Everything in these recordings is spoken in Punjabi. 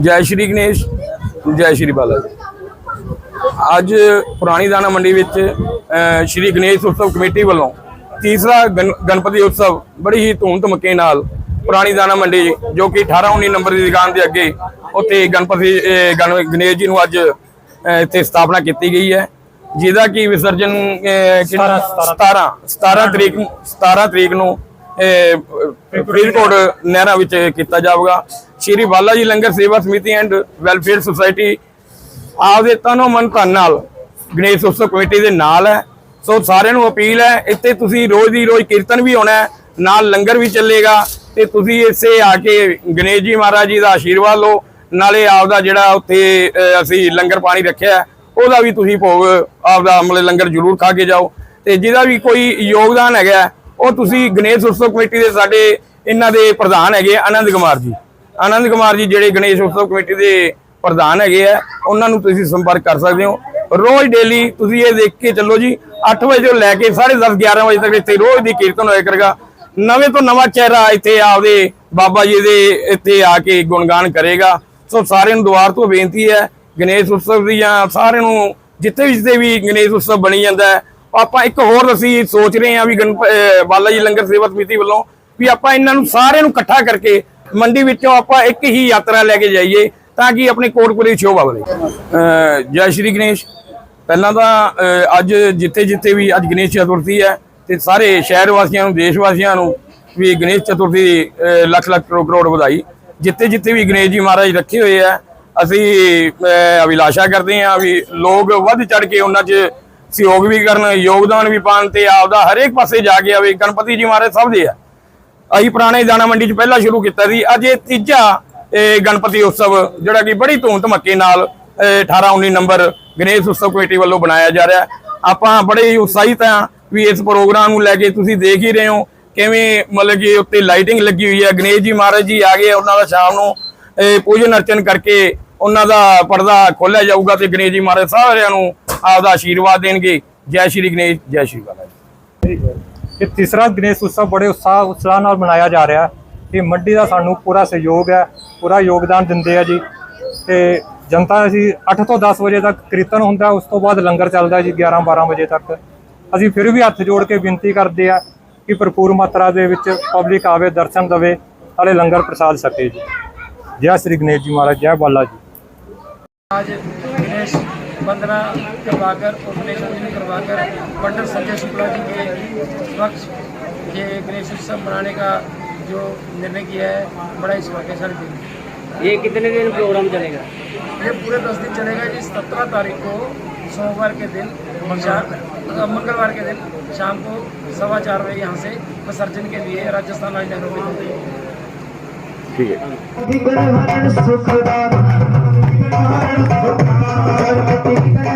ਜੈ ਸ਼੍ਰੀ ਗਣੇਸ਼ ਜੈ ਸ਼੍ਰੀ ਬਾਲਾ ਜੀ। ਅੱਜ ਪੁਰਾਣੀ ਦਾਣਾ ਮੰਡੀ ਵਿੱਚ ਸ਼੍ਰੀ ਗਣੇਸ਼ ਉਤਸਵ ਕਮੇਟੀ ਵੱਲੋਂ ਤੀਸਰਾ ਗਣ- ਗਣਪਤੀ ਉਤਸਵ ਬੜੀ ਹੀ ਧੂਮ ਧਮਕੇ ਨਾਲ ਪੁਰਾਣੀ ਦਾਣਾ ਮੰਡੀ ਜੋ ਕਿ 18 19 ਨੰਬਰ ਦੀ ਦੁਕਾਨ ਦੇ ਅੱਗੇ ਉੱਥੇ ਗਣਪਤੀ ਗਣੇਸ਼ ਜੀ ਨੂੰ ਅੱਜ ਇੱਥੇ ਸਥਾਪਨਾ ਕੀਤੀ ਗਈ ਹੈ। ਜਿਹਦਾ ਕਿ ਵਿਸਰਜਨ ਅਹ, ਕਿਹੜਾ- 17 17 ਤਰੀਕ ਨੂੰ 17 ਤਰੀਕ ਨੂੰ ਫਰੀਦਕੋਟ ਨਹਿਰਾਂ ਵਿੱਚ ਕੀਤਾ ਜਾਊਗਾ ਸ਼੍ਰੀ ਬਾਲਾ ਜੀ ਲੰਗਰ ਸੇਵਾ ਸਮਿਤੀ ਐਂਡ ਵੈਲਫੇਅਰ ਸੁਸਾਇਟੀ ਆਪਦੇ ਤਨੋ ਮਨ ਧਨ ਨਾਲ ਗਣੇਸ਼ ਉਤਸਵ ਕਮੇਟੀ ਦੇ ਨਾਲ ਹੈ। ਸੋ ਸਾਰਿਆਂ ਨੂੰ ਅਪੀਲ ਹੈ ਇੱਥੇ ਤੁਸੀਂ ਰੋਜ਼ ਦੀ ਰੋਜ਼ ਕੀਰਤਨ ਵੀ ਹੋਣਾ ਨਾਲ ਲੰਗਰ ਵੀ ਚੱਲੇਗਾ ਤੇ ਤੁਸੀਂ ਇੱਥੇ ਆ ਕੇ ਗਣੇਸ਼ ਜੀ ਮਹਾਰਾਜ ਜੀ ਦਾ ਆਸ਼ੀਰਵਾਦ ਲਓ ਨਾਲੇ ਆਪਦਾ ਜਿਹੜਾ ਉੱਥੇ ਅਸੀਂ ਲੰਗਰ ਪਾਣੀ ਰੱਖਿਆ ਉਹਦਾ ਵੀ ਤੁਸੀਂ ਭੋਗ ਆਪਦਾ ਮਤਲਬ ਲੰਗਰ ਜ਼ਰੂਰ ਖਾ ਕੇ ਜਾਓ। ਤੇ ਜਿਹਦਾ ਵੀ ਕੋਈ ਯੋਗਦਾਨ ਹੈਗਾ ਉਹ ਤੁਸੀਂ ਗਣੇਸ਼ ਉਤਸਵ ਕਮੇਟੀ ਦੇ ਸਾਡੇ ਇਹਨਾਂ ਦੇ ਪ੍ਰਧਾਨ ਹੈਗੇ ਆਨੰਦ ਕੁਮਾਰ ਜੀ। ਆਨੰਦ ਕੁਮਾਰ ਜੀ ਜਿਹੜੇ ਗਣੇਸ਼ ਉਤਸਵ ਕਮੇਟੀ ਦੇ ਪ੍ਰਧਾਨ ਹੈਗੇ ਆ, ਉਹਨਾਂ ਨੂੰ ਤੁਸੀਂ ਸੰਪਰਕ ਕਰ ਸਕਦੇ ਹੋ। ਰੋਜ਼ ਡੇਲੀ ਤੁਸੀਂ ਇਹ ਦੇਖ ਕੇ ਚੱਲੋ ਜੀ 8 ਵਜੇ ਤੋਂ ਲੈ ਕੇ 10:30 11 ਵਜੇ ਤੱਕ ਇੱਥੇ ਰੋਜ਼ ਦੀ ਕੀਰਤਨ ਹੋਇਆ ਕਰੇਗਾ। ਨਵੇਂ ਤੋਂ ਨਵਾਂ ਚਿਹਰਾ ਇੱਥੇ ਆਪਦੇ ਬਾਬਾ ਜੀ ਦੇ ਇੱਥੇ ਆ ਕੇ ਗੁਣਗਾਨ ਕਰੇਗਾ। ਸੋ ਸਾਰਿਆਂ ਨੂੰ ਦੁਆਰ ਤੋਂ ਬੇਨਤੀ ਹੈ, ਗਣੇਸ਼ ਉਤਸਵ ਦੀਆਂ ਸਾਰਿਆਂ ਨੂੰ ਜਿੱਥੇ ਵੀ ਜਿੱਥੇ ਵੀ ਗਣੇਸ਼ ਉਤਸਵ ਬਣੀ ਜਾਂਦਾ ਆਪਾਂ ਇੱਕ ਹੋਰ ਅਸੀਂ ਸੋਚ ਰਹੇ ਹਾਂ ਵੀ ਗਣਪ ਬਾਲਾ ਜੀ ਲੰਗਰ ਸੇਵਾ ਸਮਿਤੀ ਵੱਲੋਂ ਵੀ ਆਪਾਂ ਇਹਨਾਂ ਨੂੰ ਸਾਰਿਆਂ ਨੂੰ ਇਕੱਠਾ ਕਰਕੇ ਮੰਡੀ ਵਿੱਚੋਂ ਆਪਾਂ ਇੱਕ ਹੀ ਯਾਤਰਾ ਲੈ ਕੇ ਜਾਈਏ ਤਾਂ ਕਿ ਆਪਣੇ ਕੋਟਪੁਰੇ ਸ਼ੋਭਾ ਵਧੇ। ਜੈ ਸ਼੍ਰੀ ਗਣੇਸ਼। ਪਹਿਲਾਂ ਤਾਂ ਅੱਜ ਜਿੱਥੇ ਜਿੱਥੇ ਵੀ ਅੱਜ ਗਣੇਸ਼ ਚਤੁਰਥੀ ਹੈ ਤੇ ਸਾਰੇ ਸ਼ਹਿਰ ਵਾਸੀਆਂ ਨੂੰ, ਦੇਸ਼ ਵਾਸੀਆਂ ਨੂੰ ਵੀ ਗਣੇਸ਼ ਚਤੁਰਥੀ ਦੀ ਲੱਖ ਲੱਖ ਕਰੋੜ ਕਰੋੜ ਵਧਾਈ। ਜਿੱਥੇ ਜਿੱਥੇ ਵੀ ਗਣੇਸ਼ ਜੀ ਮਹਾਰਾਜ ਰੱਖੇ ਹੋਏ ਆ, ਅਸੀਂ ਅਭਿਲਾਸ਼ਾ ਕਰਦੇ ਹਾਂ ਵੀ ਲੋਕ ਵੱਧ ਚੜ ਕੇ ਉਹਨਾਂ 'ਚ ਸਹਿਯੋਗ ਵੀ ਕਰਨ, ਯੋਗਦਾਨ ਵੀ ਪਾਣ ਤੇ ਆਪਦਾ ਹਰੇਕ ਪਾਸੇ ਜਾ ਕੇ ਆਵੇ, ਗਣਪਤੀ ਜੀ ਮਹਾਰਾਜ ਸਭ ਦੇ ਆ। ਅਸੀਂ ਪੁਰਾਣੇ ਦਾਣਾ ਮੰਡੀ 'ਚ ਪਹਿਲਾਂ ਸ਼ੁਰੂ ਕੀਤਾ ਸੀ, ਅੱਜ ਇਹ ਤੀਜਾ, ਇਹ ਗਣਪਤੀ ਉਤਸਵ, ਜਿਹੜਾ ਕਿ ਬੜੀ ਧੂਮ ਧਮੱਕੇ ਨਾਲ, ਇਹ 18 19 ਨੰਬਰ ਗਣੇਸ਼ ਉਤਸਵ ਕਮੇਟੀ ਵੱਲੋਂ ਬਣਾਇਆ ਜਾ ਰਿਹਾ। ਆਪਾਂ ਬੜੇ ਹੀ ਉਤਸ਼ਾਹਿਤ ਹਾਂ ਵੀ ਇਸ ਪ੍ਰੋਗਰਾਮ ਨੂੰ ਲੈ ਕੇ ਤੁਸੀਂ ਦੇਖ ਹੀ ਰਹੇ ਹੋ, ਕਿਵੇਂ ਮਤਲਬ ਕਿ ਉੱਤੇ ਲਾਈਟਿੰਗ ਲੱਗੀ ਹੋਈ ਹੈ, ਗਣੇਸ਼ ਜੀ ਮਹਾਰਾਜ ਜੀ ਆ ਗਏ ਉਹਨਾਂ ਦਾ ਸ਼ਾਮ ਨੂੰ ਪੂਜਨ ਅਰਚਨ ਕਰਕੇ ਉਹਨਾਂ ਦਾ ਪਰਦਾ ਖੋਲਿਆ ਜਾਊਗਾ ਤੇ ਗਣੇਸ਼ ਜੀ ਮਹਾਰਾਜ ਸਾਰਿਆਂ ਨੂੰ ਆਪ ਦਾ ਆਸ਼ੀਰਵਾਦ ਦੇਣਗੇ। ਜੈ ਸ਼੍ਰੀ ਗਣੇਸ਼ ਜੈ ਸ਼੍ਰੀ ਬਾਲਾਜੀ ਇਹ ਤੀਸਰਾ ਗਣੇਸ਼ ਉਤਸਵ ਬੜੇ ਉਤਸ਼ਾਹ ਉਤਸ਼ਾਹ ਨਾਲ ਮਨਾਇਆ ਜਾ ਰਿਹਾ ਇਹ ਮੰਡੀ ਦਾ ਸਾਨੂੰ ਪੂਰਾ ਸਹਿਯੋਗ ਹੈ ਪੂਰਾ ਯੋਗਦਾਨ ਦਿੰਦੇ ਆ ਜੀ। ਤੇ ਜਨਤਾ ਅਸੀਂ 8 ਤੋਂ 10 ਵਜੇ ਤੱਕ ਕੀਰਤਨ ਹੁੰਦਾ ਉਸ ਤੋਂ ਬਾਅਦ ਲੰਗਰ ਚੱਲਦਾ ਜੀ 11 12 ਵਜੇ ਤੱਕ। ਅਸੀਂ ਫਿਰ ਵੀ ਹੱਥ ਜੋੜ ਕੇ ਬੇਨਤੀ ਕਰਦੇ ਆ ਕਿ ਭਰਪੂਰ ਮਾਤਰਾ ਦੇ ਵਿੱਚ ਪਬਲਿਕ ਆਵੇ ਦਰਸ਼ਨ ਦਵੇ ਨਾਲੇ ਲੰਗਰ ਪ੍ਰਸਾਦ ਸਕੇ ਜੀ। ਜੈ ਸ੍ਰੀ ਗਣੇਸ਼ ਜੀ ਮਹਾਰਾਜ ਜੈ ਬਾਲਾ ਜੀ। वंदना करवाकर और गणेश पूजन करवाकर पंडित संजय शुक्ला जी के पक्ष ये गणेश उत्सव मनाने का जो निर्णय किया है बड़ा ही सौभाग्यशाली दिन ये कितने दिन प्रोग्राम चलेगा? ये पूरे दस दिन चलेगा। जी सत्रह तारीख को सोमवार के दिन शाम मंगलवार के दिन शाम को सवा चार बजे यहाँ से विसर्जन के लिए राजस्थान राज नगरों में विघ्नहरण सुखदाता गणपति विघ्न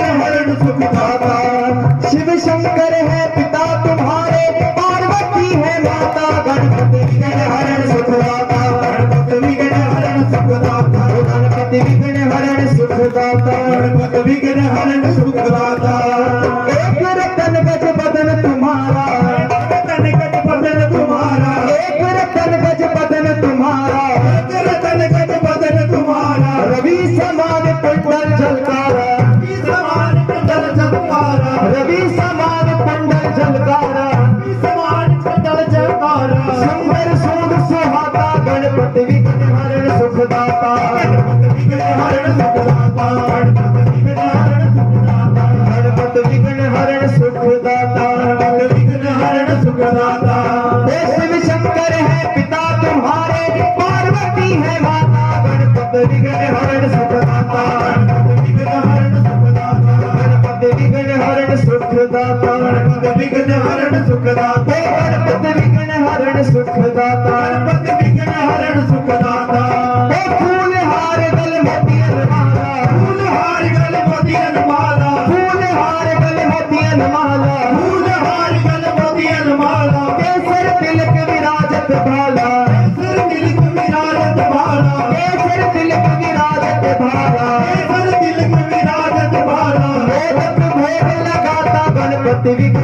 हरण सुखदाता। शिव शंकर है पिता तुम्हारे पार्वती है माता गणपति विघ्न हरण सुखदाता गणपति विघ्न हरण सुखदाता गणपति विघ्न हरण सुखदाता। गणपति विघ्न हरण सुखदाता। पंडल झलकारा समान पंडल झलकारा। रवि समान पंडल झलकारा। समान पंडल झलकारा। संबर सूद सुहाता गणपति विघ्न हरण सुखदाता। गणपति विघ्न हरण सुखदाता। गणपति विघ्न हरण सुखदाता गणपति विघ्न हरण सुखदाता गणपति विघ्न हरण सुखदाता शिव शंकर है पिता तुम्हारे पार्वती है माता। गणपति विघ्न हरण गणपति विघ्न हरण सुखदाता गणपति विघ्न हरण सुखदाता गणपति विघ्न हरण सुखदाता फूल हार गल मोतियन माला फूल हार गल मोतियन माला फूल हार गल मोतियन माला फूल हार गल मोतियन माला केसर तिलक विराजत भाला केसर तिलक विराजत भाला केसर तिलक विराजत भाला केसर तिलक विराजत भाला भोग लगाता गणपति विघ्न